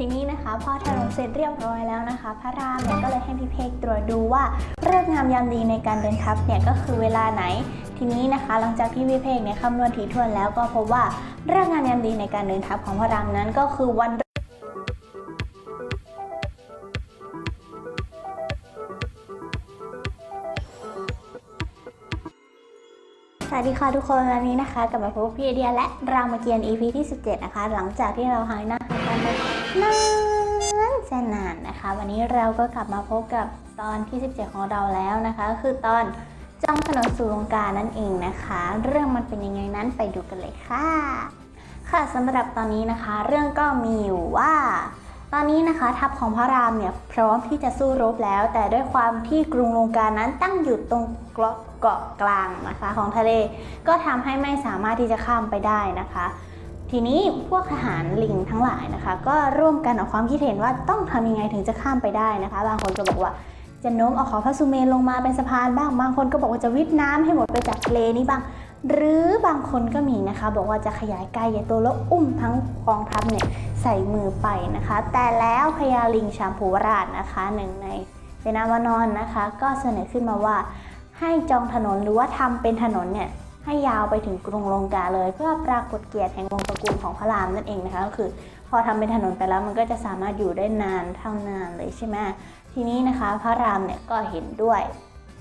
ทีนี้นะคะพอถนนเสร็จเรียบร้อยแล้วนะคะ พระรามเนี่ยก็เลยให้พี่เพกตรวจดูว่าเลิกษ์งามยามดีในการเดินทัพเนี่ยก็คือเวลาไหน ทีนี้นะคะ หลังจากที่พี่เพกเนี่ยคำนวณถี่ถ้วนแล้วก็พบว่าเลิกษ์งามยามดีในการเดินทัพของพระรามนั้นก็คือวันสวัสดีค่ะทุกคนวันนี้นะคะกลับมาพบพี่เดียและรามเกียรติ์ EP ที่ 17 นะคะ หลังจากที่เราหายหน้าหายตาไป นานแสนนานนะคะ วันนี้เราก็กลับมาพบกับตอนที่ 17 ของเราแล้วนะคะ คือตอนจ้องถนนสู่วงการนั่นเองนะคะ เรื่องมันเป็นยังไงนั้นไปดูกันเลยค่ะ ค่ะสำหรับตอนนี้นะคะ เรื่องก็มีอยู่ว่า ตอนนี้นะคะทัพของพระรามเนี่ยพร้อมที่จะสู้รบแล้ว แต่ด้วยความที่กรุงลงการนั้นตั้งอยู่ตรงเกาะเกาะกลางนะคะ ของทะเลก็ทำให้ไม่สามารถที่จะข้ามไปได้นะคะ ทีนี้พวกทหารลิงทั้งหลายนะคะ ก็ร่วมกันออกความคิดเห็นว่าต้องทำยังไงถึงจะข้ามไปได้นะคะบางคนก็บอกว่าจะโน้มเอาขาพระสุเมนลงมาเป็นสะพานบ้างบางคนก็บอกว่าจะวิทน้ำให้หมดไปจากทะเลนี้บ้าง หรือบางคนก็มีนะคะ บอกว่าจะขยายกายใหญ่โตแล้วอุ้มทั้งกองทัพเนี่ยใส่มือไปนะคะ แต่แล้วพญาลิงชามพูราชนะคะหนึ่งในเสนาวานอนนะคะ ก็เสนอขึ้นมาว่าให้จองถนนหรือว่าทำเป็นถนนเนี่ย ให้ยาวไปถึงกรุงลงกาเลย เพื่อปรากฏเกียรติแห่งวงศ์ตระกูลของพระรามนั่นเองนะคะก็คือ พอทำเป็นถนนไปแล้วมันก็จะสามารถอยู่ได้นานเท่านานเลยใช่ไหมทีนี้นะคะพระรามเนี่ยก็เห็นด้วย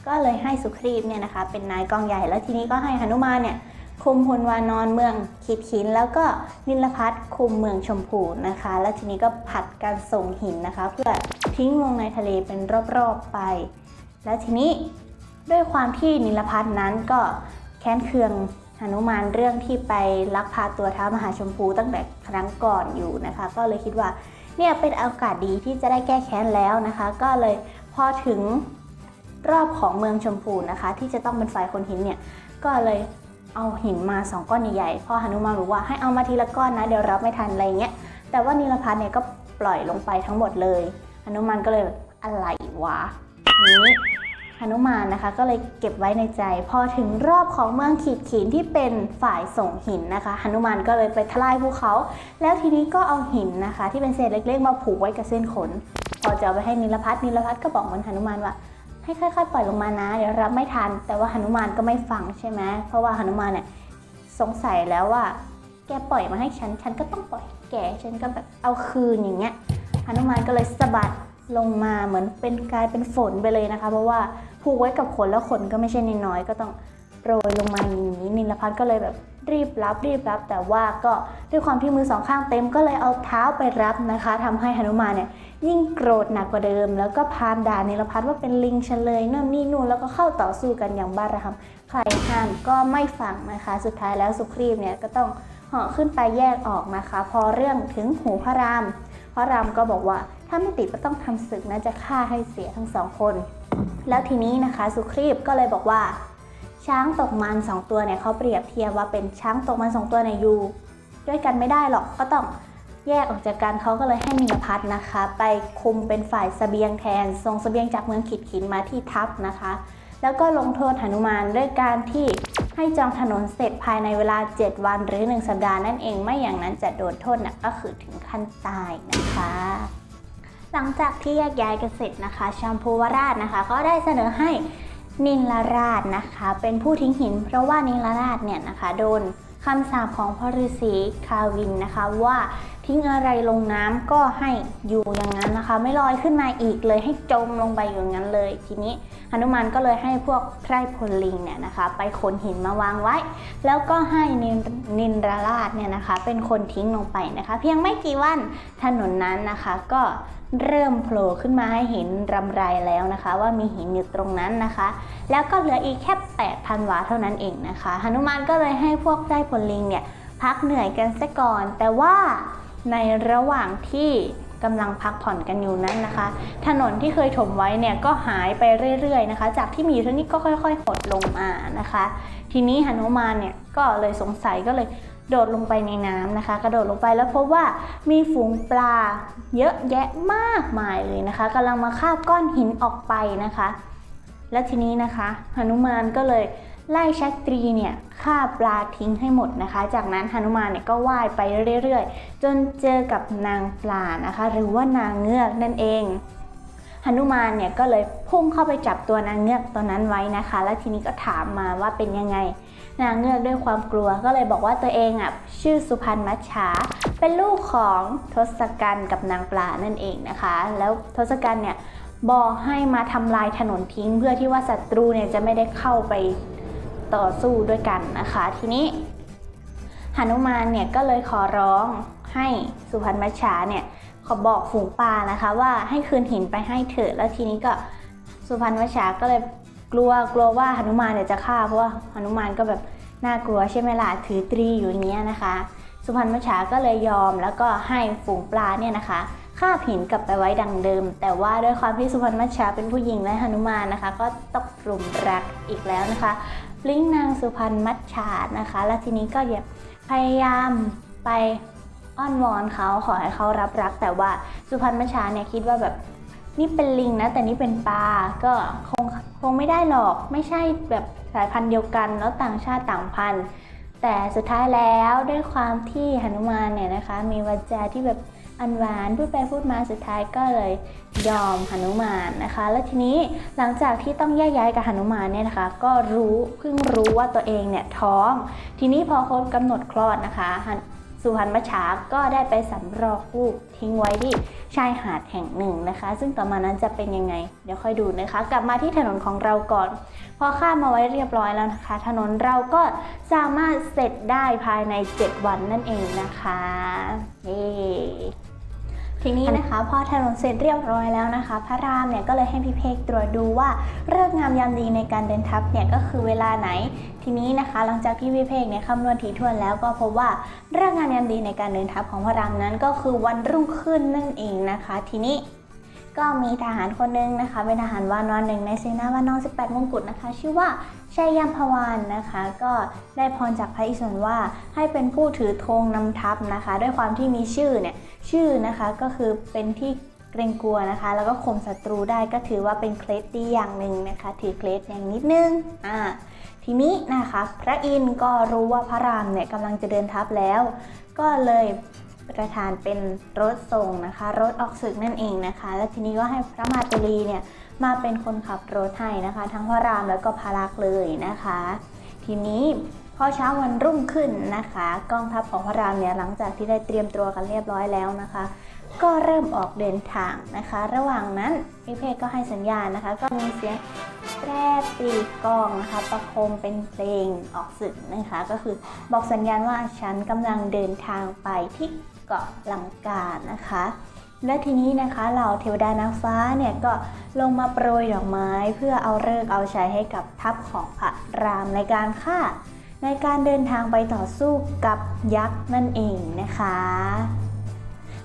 ก็เลยให้สุครีพเนี่ยนะคะเป็นนายกองใหญ่แล้วทีนี้ก็ให้หนุมานเนี่ยคุมพลวานอนเมืองขีดขิน แล้วก็นิลพัทคุมเมืองชมพูนะคะ แล้วทีนี้ก็ผัดการส่งหินนะคะ เพื่อทิ้งลงในทะเลเป็นรอบๆไป แล้วทีนี้ด้วยความที่นิลพัฒน์นั้นก็ ค้นเคืองหนุมานเรื่องที่ไปลักพาตัวท้าวมหาชมพูตั้งแต่ครั้งก่อนอยู่นะคะ ก็เลยคิดว่าเนี่ยเป็นโอกาสดีที่จะได้แก้แค้นแล้วนะคะ ก็เลยพอถึงรอบของเมืองชมพูนะคะ ที่จะต้องเป็นฝ่ายคนหินเนี่ยก็เลยเอาหินมาสองก้อนใหญ่ๆพ่อหนุมานบอกว่าให้เอามาทีละก้อนนะเดี๋ยวรับไม่ทันอะไรเงี้ยแต่ว่านิลพัฒน์เนี่ยก็ปล่อยลงไปทั้งหมดเลยหนุมานก็เลยอะไรวะนี้ หนุมานนะคะก็เลยเก็บไว้ในใจ พอถึงรอบของเมืองขีดขีนที่เป็นฝ่ายส่งหินนะคะหนุมานก็เลยไปทลายภูเขา แล้วทีนี้ก็เอาหินนะคะ ที่เป็นเศษเล็กๆ มาผูกไว้กับเส้นขน พอจะเอาไปให้นิลพัฒนิลพัฒก็บอกเหมือนหนุมานว่าให้ค่อยๆปล่อยลงมานะ เดี๋ยวรับไม่ทัน แต่ว่าหนุมานก็ไม่ฟังใช่ไหมเพราะว่าหนุมานเนี่ยสงสัยแล้วว่า แกปล่อยมาให้ฉัน ฉันก็ต้องปล่อยแกฉันก็แบบเอาคืนอย่างเงี้ยหนุมานก็เลยสะบัดลงมาเหมือนเป็นกลายเป็นฝนไปเลยนะคะ เพราะว่า ผูกไว้กับขนแล้วขนก็ไม่ใช่น้อยๆก็ต้องโปรยลงมาอย่างนี้นิลพัฒน์ก็เลยแบบรีบรับรีบรับ แต่ว่าก็ด้วยความที่มือสองข้างเต็มก็เลยเอาเท้าไปรับนะคะทำให้หนุมานเนี่ยยิ่งโกรธหนักกว่าเดิม แล้วก็พานด่านิลพัฒน์ว่าเป็นลิงเฉลยนู่นนี่นู่นแล้วก็เข้าต่อสู้กันอย่างบ้าระห่ำใครห้ามก็ไม่ฟังนะคะ สุดท้ายแล้วสุครีพเนี่ยก็ต้องเหาะขึ้นไปแยกออกนะคะ พอเรื่องถึงหูพระราม พระรามก็บอกว่าถ้าไม่ติดก็ต้องทำศึกนะจะฆ่าให้เสียทั้งสองคน แล้วทีนี้นะคะสุครีพก็เลยบอกว่า ช้างตกมันสองตัวเนี่ยเขาเปรียบเทียบว่าเป็นช้างตกมันสองตัวเนี่ยอยู่ด้วยกันไม่ได้หรอกก็ต้องแยกออกจากกันเขาก็เลยให้นิลพัฒน์นะคะ ไปคุมเป็นฝ่ายสเสบียงแทนส่งสเสบียงจากเมืองขีดขินมาที่ทัพนะคะ แล้วก็ลงโทษหนุมานด้วยการที่ให้จองถนนเสร็จภายในเวลา 7 วันหรือ 1 สัปดาห์นั่นเองไม่อย่างนั้นจะโดนโทษหนักก็คือถึงขั้นตายนะคะ หลังจากที่แยกย้ายกันเสร็จนะคะชมพูวราชนะคะ ก็ได้เสนอให้นินลราชนะคะ เป็นผู้ทิ้งหิน เพราะว่านินลราชเนี่ยนะคะโดนคำสาปของพระฤาษีคาวินนะคะว่า ทิ้งอะไรลงน้ำก็ให้อยู่อย่างนั้นนะคะ ไม่ลอยขึ้นมาอีกเลยให้จมลงไปอย่างนั้นเลย ทีนี้หนุมานก็เลยให้พวกไพร่พลลิงเนี่ยนะคะ ไปขนหินมาวางไว้ แล้วก็ให้นินนินรราชเนี่ยนะคะ เป็นคนทิ้งลงไปนะคะ เพียงไม่กี่วันถนนนั้นนะคะ ก็เริ่มโผล่ขึ้นมาให้เห็นรำไรแล้วนะคะ ว่ามีหินอยู่ตรงนั้นนะคะ แล้วก็เหลืออีกแค่8,000วาเท่านั้นเองนะคะหนุมานก็เลยให้พวกไพร่พลลิงเนี่ยพักเหนื่อยกันซะก่อน แต่ว่า ในระหว่างที่กำลังพักผ่อนกันอยู่นั้นนะคะ ถนนที่เคยถมไว้เนี่ยก็หายไปเรื่อยๆนะคะ จากที่มีอยู่เท่านี้ก็ค่อย ๆ หดลงมานะคะ ทีนี้หนุมานเนี่ยก็เลยสงสัยก็เลยโดดลงไปในน้ำนะคะ กระโดดลงไปแล้วพบว่ามีฝูงปลาเยอะแยะมากมายเลยนะคะกำลังมาคาบก้อนหินออกไปนะคะ และทีนี้นะคะหนุมานก็เลย ไล่ชักตรีเนี่ยฆ่าปลาทิ้งให้หมดนะคะ จากนั้นหนุมานเนี่ยก็ว่ายไปเรื่อยๆ จนเจอกับนางปลานะคะ หรือว่านางเงือกนั่นเองหนุมานเนี่ยก็เลยพุ่งเข้าไปจับตัวนางเงือกตัวนั้นไว้นะคะ แล้วทีนี้ก็ถามมาว่าเป็นยังไง นางเงือกด้วยความกลัวก็เลยบอกว่าตัวเองอะชื่อสุพรรณมัจฉาเป็นลูกของทศกัณฐ์กับนางปลานั่นเองนะคะ แล้วทศกัณฐ์เนี่ยบอกให้มาทำลายถนนทิ้งเพื่อที่ว่าศัตรูเนี่ยจะไม่ได้เข้าไป ต่อสู้ด้วยกันนะคะ ทีนี้หนุมานเนี่ยก็เลยขอร้องให้สุพรรณมัจฉาเนี่ยขอบอกฝูงปลานะคะว่าให้คืนหินไปให้เถอะแล้วทีนี้ก็สุพรรณมัจฉาก็เลยกลัวกลัวว่าหนุมานเนี่ยจะฆ่าเพราะว่าหนุมานก็แบบน่ากลัวใช่ไหมล่ะถือตรีอยู่อย่างเงี้ยนะคะ สุพรรณมัจฉาก็เลยยอมแล้วก็ให้ฝูงปลาเนี่ยนะคะคาบหินกลับไปไว้ดังเดิม แต่ว่าด้วยความที่สุพรรณมัจฉาเป็นผู้หญิงและหนุมานนะคะ ก็ตกหลุมรักอีกแล้วนะคะ ลิงนางสุพรรณมัจฉานะคะ แล้วทีนี้ก็ยพยายามไปอ้อนวอนเขาขอให้เขารับรัก แต่ว่าสุพรรณมัจฉาเนี่ยคิดว่าแบบนี่เป็นลิงนะ แต่นี่เป็นปลาก็คงคงไม่ได้หรอกไม่ใช่แบบสายพันธุ์เดียวกันแล้วต่างชาติต่างพันธุ์แต่สุดท้ายแล้วด้วยความที่หนุมานเนี่ยนะคะ มีวาจาที่แบบ อันหวานพูดไปพูดมาสุดท้ายก็เลยยอมหนุมานนะคะ แล้วทีนี้หลังจากที่ต้องแยกย้ายกับหนุมานเนี่ยนะคะ ก็รู้เพิ่งรู้ว่าตัวเองเนี่ยท้อง ทีนี้พอครบกำหนดคลอดนะคะสุพรรณมัชชาก็ได้ไปสำรอกลูกทิ้งไว้ที่ชายหาดแห่งหนึ่งนะคะ ซึ่งต่อมานั้นจะเป็นยังไง เดี๋ยวค่อยดูนะคะ กลับมาที่ถนนของเราก่อน พอข้ามมาไว้เรียบร้อยแล้วนะคะ ถนนเราก็สามารถเสร็จได้ภายใน 7 วันนั่นเองนะคะเย้ ทีนี้นะคะพอถนนเสร็จเรียบร้อยแล้วนะคะ พระรามเนี่ยก็เลยให้พี่เพกตรวจดูว่าเลิกงามยามดีในการเดินทัพเนี่ยก็คือเวลาไหน ทีนี้นะคะ หลังจากที่พี่เพกเนี่ยคำนวณถี่ถ้วนแล้วก็พบว่าเลิกงามยามดีในการเดินทัพของพระรามนั้นก็คือวันรุ่งขึ้นนั่นเองนะคะ ทีนี้ ก็มีทหารคนหนึงนะคะเป็นทหารวานอนหนึ่งในเสนาวานอน 18 มงกุฎนะคะ ชื่อว่าชัยยามพวานนะคะ ก็ได้พรจากพระอิศวรว่าให้เป็นผู้ถือธงนำทัพนะคะ ด้วยความที่มีชื่อเนี่ยชื่อนะคะก็คือเป็นที่เกรงกลัวนะคะ แล้วก็ข่มศัตรูได้ก็ถือว่าเป็นเคล็ดดีอย่างหนึ่งนะคะ ถือเคล็ดอย่างนิดนึงอ่าทีนี้นะคะ พระอินทร์ก็รู้ว่าพระรามเนี่ยกำลังจะเดินทัพแล้ว ก็เลย ประทานเป็นรถส่งนะคะ รถออกศึกนั่นเองนะคะ แล้วทีนี้ก็ให้พระมาตุลีเนี่ยมาเป็นคนขับรถให้นะคะ ทั้งพระรามแล้วก็พระลักษณ์เลยนะคะ ทีนี้พอเช้าวันรุ่งขึ้นนะคะกองทัพของพระรามเนี่ยหลังจากที่ได้เตรียมตัวกันเรียบร้อยแล้วนะคะ ก็เริ่มออกเดินทางนะคะ ระหว่างนั้นพี่เพกก็ให้สัญญาณนะคะ ก็มีเสียงแตรตีกลองนะคะประโคมเป็นเพลงออกศึกนะคะ ก็คือบอกสัญญาณว่าฉันกำลังเดินทางไปที่ เกาะลังกานะคะ และทีนี้นะคะเหล่าเทวดานางฟ้าเนี่ยก็ลงมาโปรยดอกไม้ เพื่อเอาเลิกเอาชัยให้กับทัพของพระรามในการฆ่า ในการเดินทางไปต่อสู้กับยักษ์นั่นเองนะคะ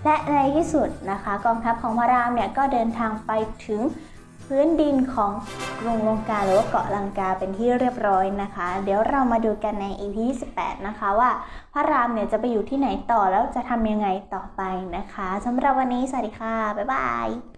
และในที่สุดนะคะ กองทัพของพระรามเนี่ยก็เดินทางไปถึง พื้นดินของกรุงลงกาหรือว่าเกาะลังกาเป็นที่เรียบร้อยนะคะ เดี๋ยวเรามาดูกันใน EP 18 นะคะว่าพระรามเนี่ยจะไปอยู่ที่ไหนต่อแล้วจะทำยังไงต่อไปนะคะสำหรับวันนี้สวัสดีค่ะ บ๊ายบาย